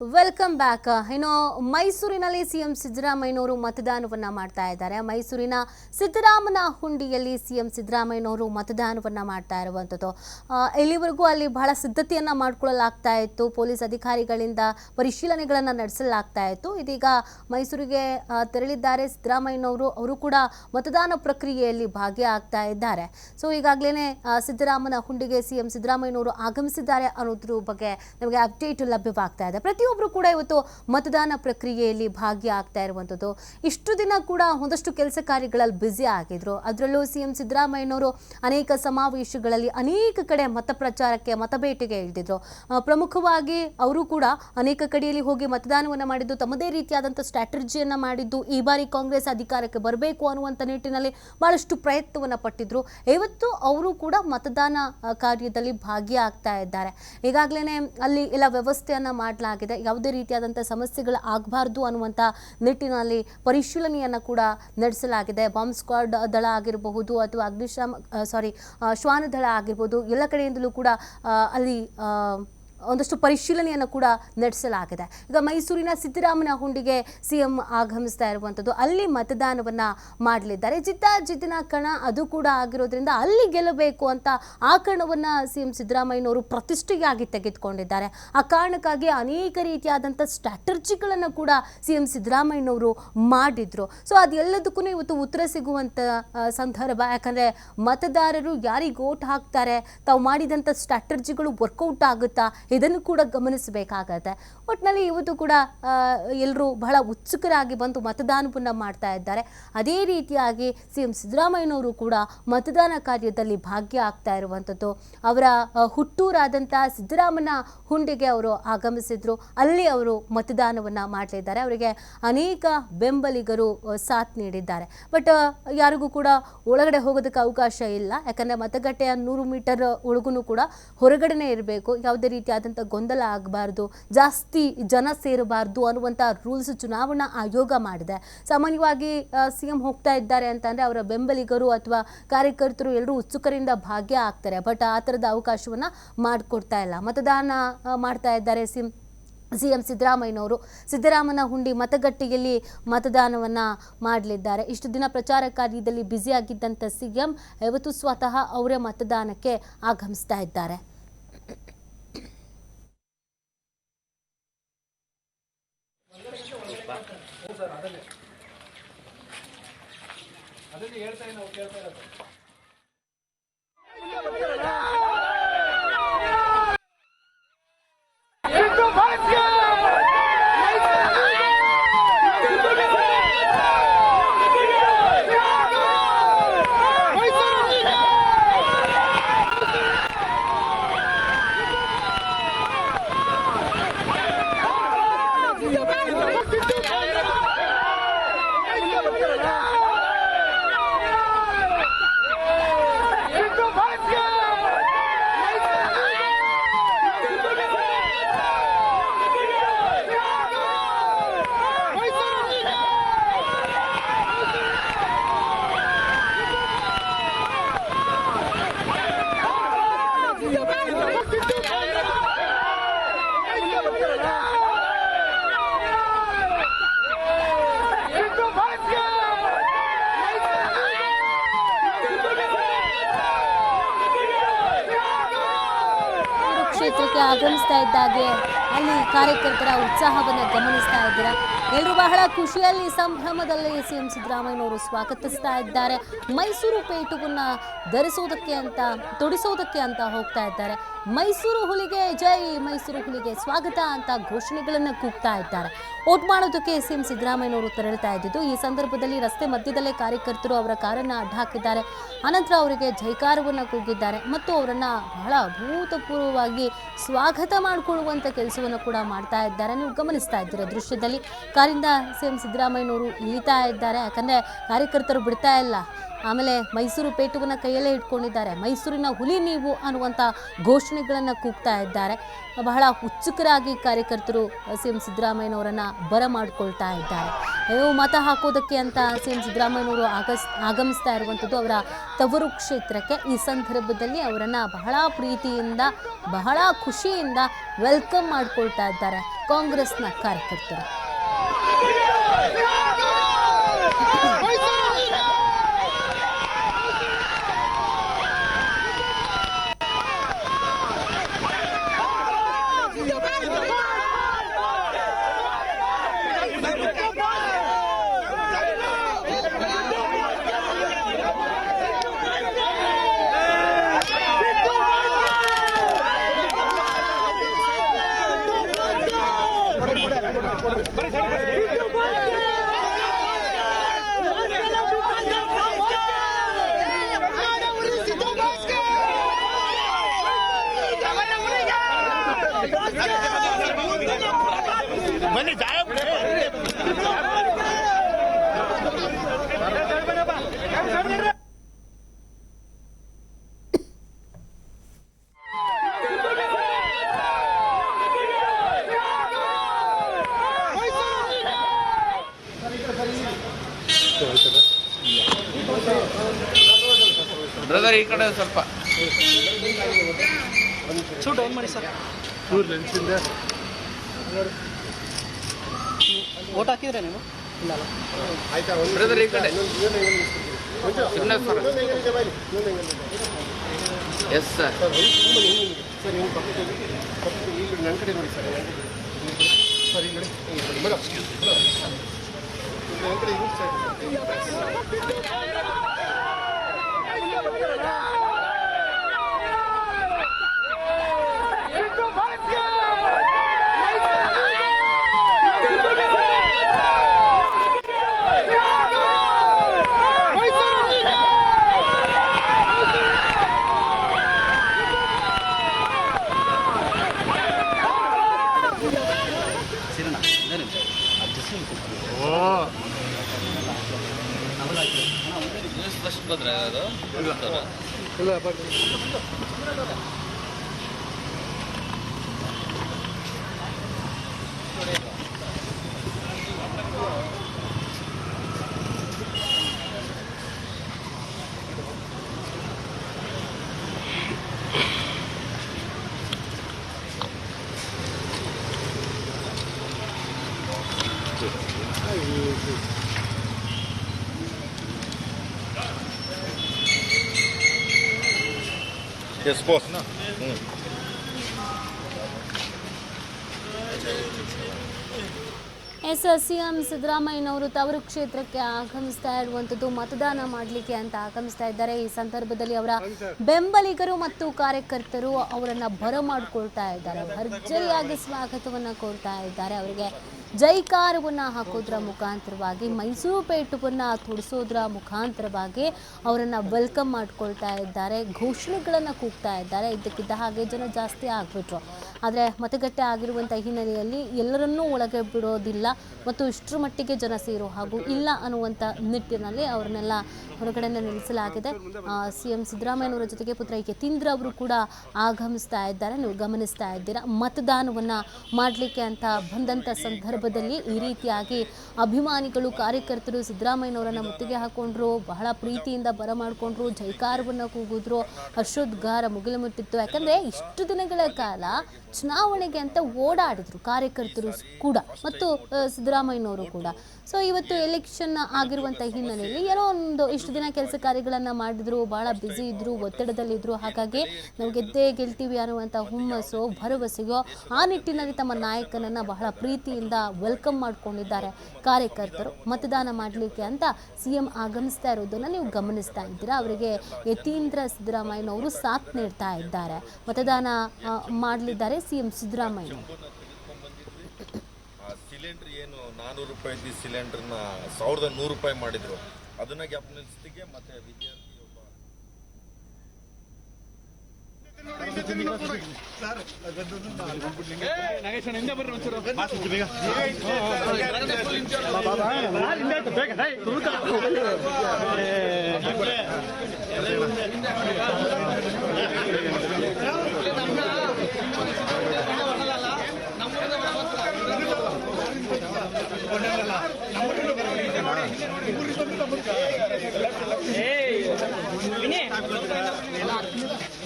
Welcome back ಇನ್ನು ಮೈಸೂರಿನಲ್ಲಿ CM ಸಿದ್ದರಾಮಯ್ಯನವರು ಮತದಾನವನ್ನ ಮಾಡ್ತಾ ಇದ್ದಾರೆ. ಮೈಸೂರಿನ ಸಿದ್ದರಾಮನ ಹುಂಡಿಯಲ್ಲಿ ಸಿಎಂ ಸಿದ್ದರಾಮಯ್ಯನವರು ಮತದಾನವನ್ನ ಮಾಡ್ತಾ ಇರುವಂಥದ್ದು ಇಲ್ಲಿವರೆಗೂ ಅಲ್ಲಿ ಬಹಳ ಸಿದ್ಧತೆಯನ್ನ ಮಾಡ್ಕೊಳ್ಳಲಾಗ್ತಾ ಇತ್ತು. ಪೊಲೀಸ್ ಅಧಿಕಾರಿಗಳಿಂದ ಪರಿಶೀಲನೆಗಳನ್ನ ನಡೆಸಲಾಗ್ತಾ ಇತ್ತು. ಇದೀಗ ಮೈಸೂರಿಗೆ ತೆರಳಿದ್ದಾರೆ ಸಿದ್ದರಾಮಯ್ಯನವರು. ಅವರು ಕೂಡ ಮತದಾನ ಪ್ರಕ್ರಿಯೆಯಲ್ಲಿ ಭಾಗಿಯಾಗ್ತಾ ಇದ್ದಾರೆ. ಸೊ ಈಗಾಗಲೇ ಸಿದ್ದರಾಮನ ಹುಂಡಿಗೆ ಸಿಎಂ ಸಿದ್ದರಾಮಯ್ಯನವರು ಆಗಮಿಸಿದ್ದಾರೆ ಅನ್ನೋದ್ರ ಬಗ್ಗೆ ನಮಗೆ ಅಪ್ಡೇಟ್ ಲಭ್ಯವಾಗ್ತಾ ಇದೆ. ಪ್ರತಿಯೊಬ್ಬರು ಕೂಡ ಇವತ್ತು ಮತದಾನ ಪ್ರಕ್ರಿಯೆಯಲ್ಲಿ ಭಾಗಿಯಾಗ್ತಾ ಇರುವಂಥದ್ದು. ಇಷ್ಟು ದಿನ ಕೂಡ ಒಂದಷ್ಟು ಕೆಲಸ ಕಾರ್ಯಗಳಲ್ಲಿ ಬ್ಯುಸಿ ಆಗಿದ್ರು. ಅದರಲ್ಲೂ ಸಿಎಂ ಸಿದ್ದರಾಮಯ್ಯನವರು ಅನೇಕ ಸಮಾವೇಶಗಳಲ್ಲಿ ಅನೇಕ ಕಡೆ ಮತ ಪ್ರಚಾರಕ್ಕೆ ಮತಬೇಟೆಗೆ ಇಳಿದಿದ್ರು. ಪ್ರಮುಖವಾಗಿ ಅವರು ಕೂಡ ಅನೇಕ ಕಡೆಯಲ್ಲಿ ಹೋಗಿ ಮತದಾನವನ್ನು ಮಾಡಿದ್ದು, ತಮ್ಮದೇ ರೀತಿಯಾದಂಥ ಸ್ಟ್ರಾಟಜಿಯನ್ನ ಮಾಡಿದ್ದು, ಈ ಬಾರಿ ಕಾಂಗ್ರೆಸ್ ಅಧಿಕಾರಕ್ಕೆ ಬರಬೇಕು ಅನ್ನುವಂಥ ನಿಟ್ಟಿನಲ್ಲಿ ಬಹಳಷ್ಟು ಪ್ರಯತ್ನವನ್ನು ಪಟ್ಟಿದ್ರು. ಇವತ್ತು ಅವರು ಕೂಡ ಮತದಾನ ಕಾರ್ಯದಲ್ಲಿ ಭಾಗಿಯಾಗ್ತಾ ಇದ್ದಾರೆ. ಈಗಾಗಲೇ ಅಲ್ಲಿ ಎಲ್ಲ ವ್ಯವಸ್ಥೆಯನ್ನ ಮಾಡಲಾಗಿದೆ. ಯಾವುದೇ ರೀತಿಯಾದಂಥ ಸಮಸ್ಯೆಗಳು ಆಗಬಾರ್ದು ಅನ್ನುವಂಥ ನಿಟ್ಟಿನಲ್ಲಿ ಪರಿಶೀಲನೆಯನ್ನು ಕೂಡ ನಡೆಸಲಾಗಿದೆ. ಬಾಂಬ್ ಸ್ಕ್ವಾಡ್ ದಳ ಆಗಿರಬಹುದು ಅಥವಾ ಅಗ್ನಿಶಾಮ ಸಾರಿ ಶ್ವಾನ ದಳ ಆಗಿರ್ಬೋದು, ಎಲ್ಲ ಕಡೆಯಿಂದಲೂ ಕೂಡ ಅಲ್ಲಿ ಒಂದಷ್ಟು ಪರಿಶೀಲನೆಯನ್ನು ಕೂಡ ನಡೆಸಲಾಗಿದೆ. ಈಗ ಮೈಸೂರಿನ ಸಿದ್ದರಾಮನ ಹುಂಡಿಗೆ ಸಿಎಂ ಆಗಮಿಸ್ತಾ ಇರುವಂಥದ್ದು ಅಲ್ಲಿ ಮತದಾನವನ್ನು ಮಾಡಲಿದ್ದಾರೆ. ಜಿದ್ದಾಜಿದ್ದಿನ ಕಣ ಅದು ಕೂಡ ಆಗಿರೋದ್ರಿಂದ ಅಲ್ಲಿ ಗೆಲ್ಲಬೇಕು ಅಂತ ಆ ಕಣವನ್ನ ಸಿಎಂ ಸಿದ್ದರಾಮಯ್ಯನವರು ಪ್ರತಿಷ್ಠೆಯಾಗಿ ತೆಗೆದುಕೊಂಡಿದ್ದಾರೆ. ಆ ಕಾರಣಕ್ಕಾಗಿ ಅನೇಕ ರೀತಿಯಾದಂಥ ಸ್ಟ್ರಾಟರ್ಜಿಗಳನ್ನು ಕೂಡ ಸಿಎಂ ಸಿದ್ದರಾಮಯ್ಯನವರು ಮಾಡಿದ್ರು. ಸೊ ಅದೆಲ್ಲದಕ್ಕೂ ಇವತ್ತು ಉತ್ತರ ಸಿಗುವಂಥ ಸಂದರ್ಭ. ಯಾಕಂದರೆ ಮತದಾರರು ಯಾರಿಗೆ ಓಟ್ ಹಾಕ್ತಾರೆ, ತಾವು ಮಾಡಿದಂಥ ಸ್ಟ್ರಾಟರ್ಜಿಗಳು ವರ್ಕೌಟ್ ಆಗುತ್ತಾ ಇದನ್ನು ಕೂಡ ಗಮನಿಸಬೇಕಾಗತ್ತೆ. ಒಟ್ಟಿನಲ್ಲಿ ಇವತ್ತು ಕೂಡ ಎಲ್ಲರೂ ಬಹಳ ಉತ್ಸುಕರಾಗಿ ಬಂದು ಮತದಾನವನ್ನು ಮಾಡ್ತಾ ಇದ್ದಾರೆ. ಅದೇ ರೀತಿಯಾಗಿ ಸಿ ಎಂ ಸಿದ್ದರಾಮಯ್ಯನವರು ಕೂಡ ಮತದಾನ ಕಾರ್ಯದಲ್ಲಿ ಭಾಗ್ಯ ಆಗ್ತಾ ಇರುವಂಥದ್ದು. ಅವರ ಹುಟ್ಟೂರಾದಂಥ ಸಿದ್ದರಾಮನ ಹುಂಡಿಗೆ ಅವರು ಆಗಮಿಸಿದ್ರು. ಅಲ್ಲಿ ಅವರು ಮತದಾನವನ್ನು ಮಾಡಲಿದ್ದಾರೆ ಅವರಿಗೆ ಅನೇಕ ಬೆಂಬಲಿಗರು ಸಾಥ್ ನೀಡಿದ್ದಾರೆ. ಬಟ್ ಯಾರಿಗೂ ಕೂಡ ಒಳಗಡೆ ಹೋಗೋದಕ್ಕೆ ಅವಕಾಶ ಇಲ್ಲ. ಯಾಕಂದರೆ ಮತಗಟ್ಟೆಯ ನೂರು ಮೀಟರ್ ಒಳಗೂ ಕೂಡ ಹೊರಗಡೆನೇ ಇರಬೇಕು. ಯಾವುದೇ ರೀತಿಯಾದಂಥ ಗೊಂದಲ ಆಗಬಾರ್ದು, ಜಾಸ್ತಿ ಜನ ಸೇರಬಾರ್ದು ಅನ್ನುವಂಥ ರೂಲ್ಸ್ ಚುನಾವಣಾ ಆಯೋಗ ಮಾಡಿದೆ. ಸಾಮಾನ್ಯವಾಗಿ ಸಿ ಎಂ ಹೋಗ್ತಾ ಇದ್ದಾರೆ ಅಂತಂದರೆ ಅವರ ಬೆಂಬಲಿಗರು ಅಥವಾ ಕಾರ್ಯಕರ್ತರು ಎಲ್ಲರೂ ಉತ್ಸುಕರಿಂದ ಭಾಗ್ಯ ಆಗ್ತಾರೆ. ಬಟ್ ಆ ಥರದ ಅವಕಾಶವನ್ನು ಮಾಡಿಕೊಡ್ತಾ ಇಲ್ಲ. ಮತದಾನ ಮಾಡ್ತಾ ಇದ್ದಾರೆ ಸಿಂ ಸಿ ಎಂ ಸಿದ್ದರಾಮಯ್ಯನವರು. ಸಿದ್ದರಾಮನ ಹುಂಡಿ ಮತಗಟ್ಟೆಯಲ್ಲಿ ಮತದಾನವನ್ನು ಮಾಡಲಿದ್ದಾರೆ. ಇಷ್ಟು ದಿನ ಪ್ರಚಾರ ಕಾರ್ಯದಲ್ಲಿ ಬ್ಯುಸಿಯಾಗಿದ್ದಂಥ ಸಿ ಎಂ ಇವತ್ತು ಸ್ವತಃ ಅವರೇ ಮತದಾನಕ್ಕೆ ಆಗಮಿಸ್ತಾ ಇದ್ದಾರೆ. ಕ್ಷೇತ್ರಕ್ಕೆ ಇದ್ದಾಗೆ ಅಲ್ಲಿ ಕಾರ್ಯಕರ್ತರ ಉತ್ಸಾಹವನ್ನು ಗಮನಿಸ್ತಾ ಇದ್ದೀರಾ? ಎಲ್ಲರೂ ಬಹಳ ಖುಷಿಯಲ್ಲಿ ಸಂಭ್ರಮದಲ್ಲಿ ಸಿ ಎಂ ಸಿದ್ದರಾಮಯ್ಯನವರು ಸ್ವಾಗತಿಸ್ತಾ ಇದ್ದಾರೆ. ಮೈಸೂರು ಪೇಟುವನ್ನು ಧರಿಸೋದಕ್ಕೆ ಅಂತ, ತೊಡಿಸೋದಕ್ಕೆ ಅಂತ ಹೋಗ್ತಾ ಇದ್ದಾರೆ. ಮೈಸೂರು ಹುಲಿಗೆ ಜೈ, ಮೈಸೂರು ಹುಲಿಗೆ ಸ್ವಾಗತ ಅಂತ ಘೋಷಣೆಗಳನ್ನು ಕೂಗ್ತಾ ಇದ್ದಾರೆ. ಓಟ್ ಮಾಡೋದಕ್ಕೆ ಸಿಎಂ ಸಿದ್ದರಾಮಯ್ಯನವರು ತೆರಳ್ತಾ ಇದ್ದಿದ್ದು, ಈ ಸಂದರ್ಭದಲ್ಲಿ ರಸ್ತೆ ಮಧ್ಯದಲ್ಲೇ ಕಾರ್ಯಕರ್ತರು ಅವರ ಕಾರನ್ನು ಅಡ್ಡ ಹಾಕಿದ್ದಾರೆ ಅನಂತರ ಅವರಿಗೆ ಜೈಕಾರವನ್ನು ಕೂಗಿದ್ದಾರೆ. ಮತ್ತು ಅವರನ್ನ ಬಹಳ ಅಭೂತಪೂರ್ವವಾಗಿ ಸ್ವಾಗತ ಮಾಡಿಕೊಳ್ಳುವಂತ ಕೆಲಸವನ್ನು ಕೂಡ ಮಾಡ್ತಾ ಇದ್ದಾರೆ. ನೀವು ಗಮನಿಸ್ತಾ ಇದ್ದೀರ ದೃಶ್ಯದಲ್ಲಿ? ಕಾರಿಂದ ಸಿಎಂ ಸಿದ್ದರಾಮಯ್ಯನವರು ಇಳಿತಾ ಇದ್ದಾರೆ. ಯಾಕಂದರೆ ಕಾರ್ಯಕರ್ತರು ಬಿಡ್ತಾ ಇಲ್ಲ. ಆಮೇಲೆ ಮೈಸೂರು ಪೇಟುವನ್ನು ಕೈಯಲ್ಲೇ ಇಟ್ಕೊಂಡಿದ್ದಾರೆ. ಮೈಸೂರಿನ ಹುಲಿ ನೀವು ಅನ್ನುವಂಥ ಘೋಷಣೆಗಳನ್ನು ಕೂಗ್ತಾ ಇದ್ದಾರೆ. ಬಹಳ ಉತ್ಸುಕರಾಗಿ ಕಾರ್ಯಕರ್ತರು ಸಿ ಎಂ ಸಿದ್ದರಾಮಯ್ಯನವರನ್ನು ಬರಮಾಡ್ಕೊಳ್ತಾ ಇದ್ದಾರೆ. ಮತ ಹಾಕೋದಕ್ಕೆ ಅಂತ ಸಿ ಎಂ ಸಿದ್ದರಾಮಯ್ಯನವರು ಆಗಸ್, ಆಗಮಿಸ್ತಾ ಇರುವಂಥದ್ದು ಅವರ ತವರು ಕ್ಷೇತ್ರಕ್ಕೆ. ಈ ಸಂದರ್ಭದಲ್ಲಿ ಅವರನ್ನು ಬಹಳ ಪ್ರೀತಿಯಿಂದ, ಬಹಳ ಖುಷಿಯಿಂದ ವೆಲ್ಕಮ್ ಮಾಡಿಕೊಳ್ತಾ ಇದ್ದಾರೆ ಕಾಂಗ್ರೆಸ್ನ ಕಾರ್ಯಕರ್ತರು. ಬ್ರದರ್ ಈ ಕಡೆ ಸ್ವಲ್ಪ. ಆನ್ ಮಾಡಿ ಸರ್ ಓಟ್ ಹಾಕಿದ್ರೆ ನೀವು? ಇಲ್ಲ ಬ್ರದರ್ ಈ ಕಡೆ. ಸುಮ್ಮನೆ ಸರ್ ಎಸ್ ಸರ್ ಇಲ್ಲ ಬರ್ತೀನಿ yes boss yes C M ಸಿದ್ದರಾಮಯ್ಯನವರು ತವರು ಕ್ಷೇತ್ರಕ್ಕೆ ಆಗಮಿಸ್ತಾ ಇರುವಂಥದ್ದು ಮತದಾನ ಮಾಡಲಿಕ್ಕೆ ಅಂತ ಆಗಮಿಸ್ತಾ ಇದ್ದಾರೆ. ಈ ಸಂದರ್ಭದಲ್ಲಿ ಅವರ ಬೆಂಬಲಿಗರು ಮತ್ತು ಕಾರ್ಯಕರ್ತರು ಅವರನ್ನ ಬರಮಾಡಿಕೊಳ್ತಾ ಇದ್ದಾರೆ. ಭರ್ಜರಿಯಾಗಿ ಸ್ವಾಗತವನ್ನ ಕೋರ್ತಾ ಇದ್ದಾರೆ. ಅವರಿಗೆ ಜೈಕಾರವನ್ನ ಹಾಕೋದ್ರ ಮುಖಾಂತರವಾಗಿ, ಮೈಸೂರು ಪೇಟವನ್ನು ತುಡಿಸೋದ್ರ ಮುಖಾಂತರವಾಗಿ ಅವರನ್ನು ವೆಲ್ಕಮ್ ಮಾಡ್ಕೊಳ್ತಾ ಇದ್ದಾರೆ, ಘೋಷಣೆಗಳನ್ನು ಕೂಗ್ತಾ ಇದ್ದಾರೆ. ಇದ್ದಕ್ಕಿದ್ದ ಹಾಗೆ ಜನ ಜಾಸ್ತಿ ಆಗ್ಬಿಟ್ರು. ಆದರೆ ಮತಗಟ್ಟೆ ಆಗಿರುವಂಥ ಹಿನ್ನೆಲೆಯಲ್ಲಿ ಎಲ್ಲರನ್ನೂ ಒಳಗೆ ಬಿಡೋದಿಲ್ಲ ಮತ್ತು ಇಷ್ಟರ ಮಟ್ಟಿಗೆ ಜನ ಸೇರೋ ಹಾಗೂ ಇಲ್ಲ ಅನ್ನುವಂಥ ನಿಟ್ಟಿನಲ್ಲಿ ಅವ್ರನ್ನೆಲ್ಲ ಹೊರಗಡೆನೆ ನಿಲ್ಲಿಸಲಾಗಿದೆ. ಸಿ ಎಂ ಸಿದ್ದರಾಮಯ್ಯನವರ ಜೊತೆಗೆ ಪುತ್ರ ಯತೀಂದ್ರ ಅವರು ಕೂಡ ಆಗಮಿಸ್ತಾ ಇದ್ದಾರೆ. ನೀವು ಗಮನಿಸ್ತಾ ಇದ್ದೀರಾ? ಮತದಾನವನ್ನು ಮಾಡಲಿಕ್ಕೆ ಅಂತ ಬಂದಂಥ ಸಂದರ್ಭದಲ್ಲಿ ಈ ರೀತಿಯಾಗಿ ಅಭಿಮಾನಿಗಳು, ಕಾರ್ಯಕರ್ತರು ಸಿದ್ದರಾಮಯ್ಯನವರನ್ನು ಮುತ್ತಿಗೆ ಹಾಕೊಂಡ್ರು, ಬಹಳ ಪ್ರೀತಿಯಿಂದ ಬರಮಾಡಿಕೊಂಡ್ರು, ಜೈಕಾರವನ್ನು ಕೂಗಿದ್ರು, ಹರ್ಷೋದ್ಗಾರ ಮುಗಿಲು ಮುಟ್ಟಿತ್ತು. ಯಾಕಂದರೆ ಇಷ್ಟು ದಿನಗಳ ಕಾಲ ಚುನಾವಣೆಗೆ ಅಂತ ಓಡಾಡಿದ್ರು ಕಾರ್ಯಕರ್ತರು ಕೂಡ ಮತ್ತು ಸಿದ್ದರಾಮಯ್ಯನವರು ಕೂಡ. ಸೊ ಇವತ್ತು ಎಲೆಕ್ಷನ್ ಆಗಿರುವಂಥ ಹಿನ್ನೆಲೆಯಲ್ಲಿ ಏನೋ ಒಂದು ಇಷ್ಟು ದಿನ ಕೆಲಸ ಕಾರ್ಯಗಳನ್ನು ಮಾಡಿದ್ರು, ಭಾಳ ಬ್ಯುಸಿ ಇದ್ರು ಒತ್ತಡದಲ್ಲಿದ್ದರು ಹಾಗಾಗಿ ನಾವು ಗೆದ್ದೇ ಗೆಲ್ತೀವಿ ಅನ್ನುವಂಥ ಹುಮ್ಮಸ್ಸು, ಭರವಸೆಯೋ ಆ ನಿಟ್ಟಿನಲ್ಲಿ ತಮ್ಮ ನಾಯಕನನ್ನು ಬಹಳ ಪ್ರೀತಿಯಿಂದ ವೆಲ್ಕಮ್ ಮಾಡ್ಕೊಂಡಿದ್ದಾರೆ ಕಾರ್ಯಕರ್ತರು. ಮತದಾನ ಮಾಡಲಿಕ್ಕೆ ಅಂತ ಸಿ ಎಂ ಆಗಮಿಸ್ತಾ ಇರೋದನ್ನು ನೀವು ಗಮನಿಸ್ತಾ ಇದ್ದೀರಾ? ಅವರಿಗೆ ಯತೀಂದ್ರ ಸಿದ್ದರಾಮಯ್ಯನವರು ಸಾಥ್ ನೀಡ್ತಾ ಇದ್ದಾರೆ. ಮತದಾನ ಮಾಡಲಿದ್ದಾರೆ. ಸಿ ಎಂ ಸಿದ್ದರಾಮಯ್ಯ ಆ ಸಿಲಿಂಡರ್ ಏನು ನಾನೂರು ರೂಪಾಯಿ ಇದ್ದ ಸಿಲಿಂಡರ್ನ ಸಾವಿರದ ನೂರು ರೂಪಾಯಿ ಮಾಡಿದ್ರು ಅದನ್ನ ಗ್ಯಾಪ್ ನಿಲ್ಸ್ತಿಗೆ ಮತ್ತೆ ವಿದ್ಯಾರ್ಥಿ ಒಬ್ಬ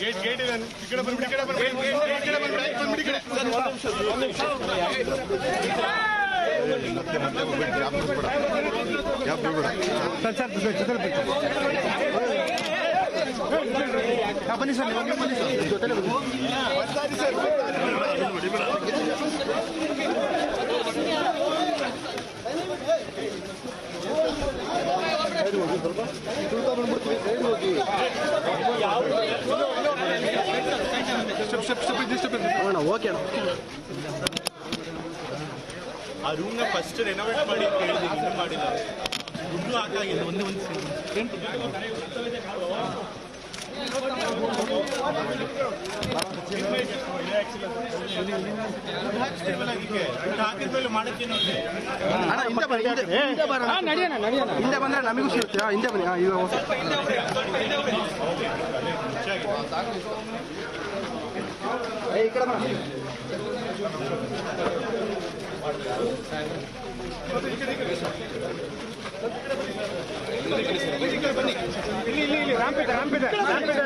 ಈ ಕಡೆ ಬರ್ಬಿಡಿ ಈ ಕಡೆ ಬರ್ಬಿಡಿ ಈ ಕಡೆ ಬರ್ಬಿಡಿ ಬಂದ್ಬಿಡಿ ಸರ್ ಸರ್ ಬನ್ನಿ ಸರ್ ಬನ್ನಿ ಸರ್ ಜೊತೆಲೆ ಸರ್ ಓಕೆ ಅಣ್ಣ. ಆ ರೂಮ್ನ ಫಸ್ಟ್ ರೆನೋವೇಟ್ ಮಾಡಿ ಇನ್ನೂ ಮಾಡಿಲ್ಲ. ದುಡ್ಡು ಹಾಕಾಗಿಲ್ಲ ಒಂದೇ ಒಂದು ಹಿಂದೆ ಬಂದ್ರೆ ನಮಗೂ ಸಿಗುತ್ತೆ ಹಿಂದೆ ಬನ್ನಿ. ಈಗ ಓಕೆ. ಏ, ಈ ಕಡೆ ಬಾ. ಇಲ್ಲಿ ಇಲ್ಲಿ ಇಲ್ಲಿ ರ್ಯಾಂಪ್ ಇದೆ ರ್ಯಾಂಪ್ ಇದೆ ರ್ಯಾಂಪ್ ಇದೆ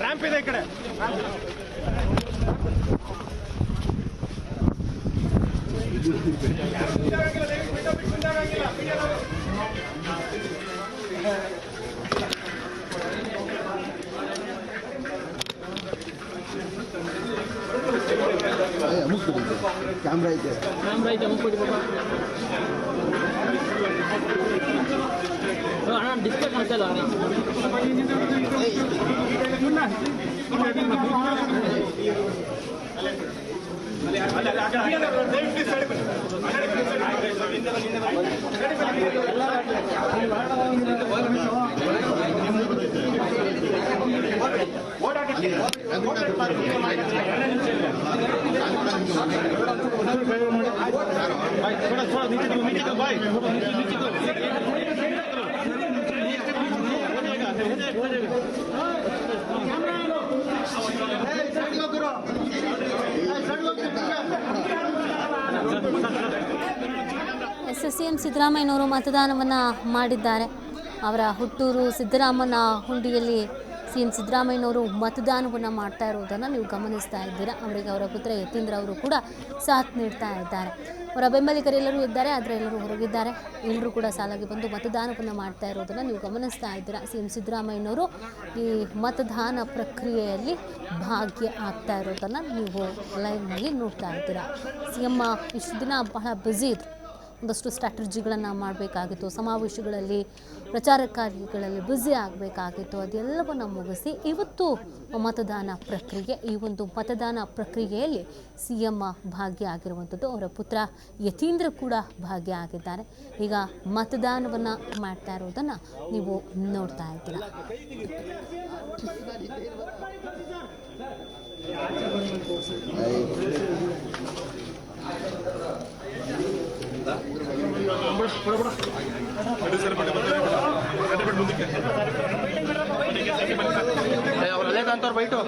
ರ್ಯಾಂಪ್ ಇದೆ ಈ ಕಡೆ ಕ್ಯಾಮ್ರಾ ಐತೆ ಅಣ್ಣ ಡಿಸ್ಪ್ಲೇ ಕಾಣ್ತಾ ಇಲ್ಲ ಎಸ್ ಎಸ್ ಎಂ ಸಿದ್ದರಾಮಯ್ಯನವರು ಮತದಾನವನ್ನು ಮಾಡಿದ್ದಾರೆ. ಅವರ ಹುಟ್ಟೂರು ಸಿದ್ದರಾಮನ ಹುಂಡಿಯಲ್ಲಿ ಸಿ ಎಂ ಸಿದ್ದರಾಮಯ್ಯನವರು ಮತದಾನವನ್ನು ಮಾಡ್ತಾ ಇರೋದನ್ನು ನೀವು ಗಮನಿಸ್ತಾ ಇದ್ದೀರಾ? ಅವರಿಗೆ ಅವರ ಪುತ್ರ ಯತೀಂದ್ರ ಅವರು ಕೂಡ ಸಾಥ್ ನೀಡ್ತಾ ಇದ್ದಾರೆ. ಅವರ ಬೆಂಬಲಿಗರೆಲ್ಲರೂ ಇದ್ದಾರೆ, ಆದರೆ ಎಲ್ಲರೂ ಹೊರಗಿದ್ದಾರೆ. ಎಲ್ಲರೂ ಕೂಡ ಸಾಲಾಗಿ ಬಂದು ಮತದಾನವನ್ನು ಮಾಡ್ತಾ ಇರೋದನ್ನು ನೀವು ಗಮನಿಸ್ತಾ ಇದ್ದೀರಾ? ಸಿ ಎಂ ಸಿದ್ದರಾಮಯ್ಯನವರು ಈ ಮತದಾನ ಪ್ರಕ್ರಿಯೆಯಲ್ಲಿ ಭಾಗ್ಯ ಆಗ್ತಾ ಇರೋದನ್ನು ನೀವು ಲೈವ್ನಲ್ಲಿ ನೋಡ್ತಾ ಇದ್ದೀರಾ. ಸಿ ಎಂ ಇಷ್ಟು ದಿನ ಬಹಳ ಬ್ಯುಸಿ ಇದ್ರು. ಒಂದಷ್ಟು ಸ್ಟ್ರಾಟಜಿಗಳನ್ನು ಮಾಡಬೇಕಾಗಿತ್ತು, ಸಮಾವೇಶಗಳಲ್ಲಿ ಪ್ರಚಾರ ಕಾರ್ಯಗಳಲ್ಲಿ ಬ್ಯುಸಿ ಆಗಬೇಕಾಗಿತ್ತು, ಅದೆಲ್ಲವನ್ನು ಮುಗಿಸಿ ಇವತ್ತು ಮತದಾನ ಪ್ರಕ್ರಿಯೆ, ಈ ಒಂದು ಮತದಾನ ಪ್ರಕ್ರಿಯೆಯಲ್ಲಿ ಸಿ ಎಂ ಭಾಗಿಯಾಗಿರುವಂಥದ್ದು, ಅವರ ಪುತ್ರ ಯತೀಂದ್ರ ಕೂಡ ಭಾಗಿಯಾಗಿದ್ದಾರೆ. ಈಗ ಮತದಾನವನ್ನು ಮಾಡ್ತಾ ಇರೋದನ್ನು ನೀವು ನೋಡ್ತಾ ಇದ್ದೀರಾ. ಅವ್ರು ಅಲ್ಲೇ ಕಾಣ್ತಾವ್ರು ಬೈಟು.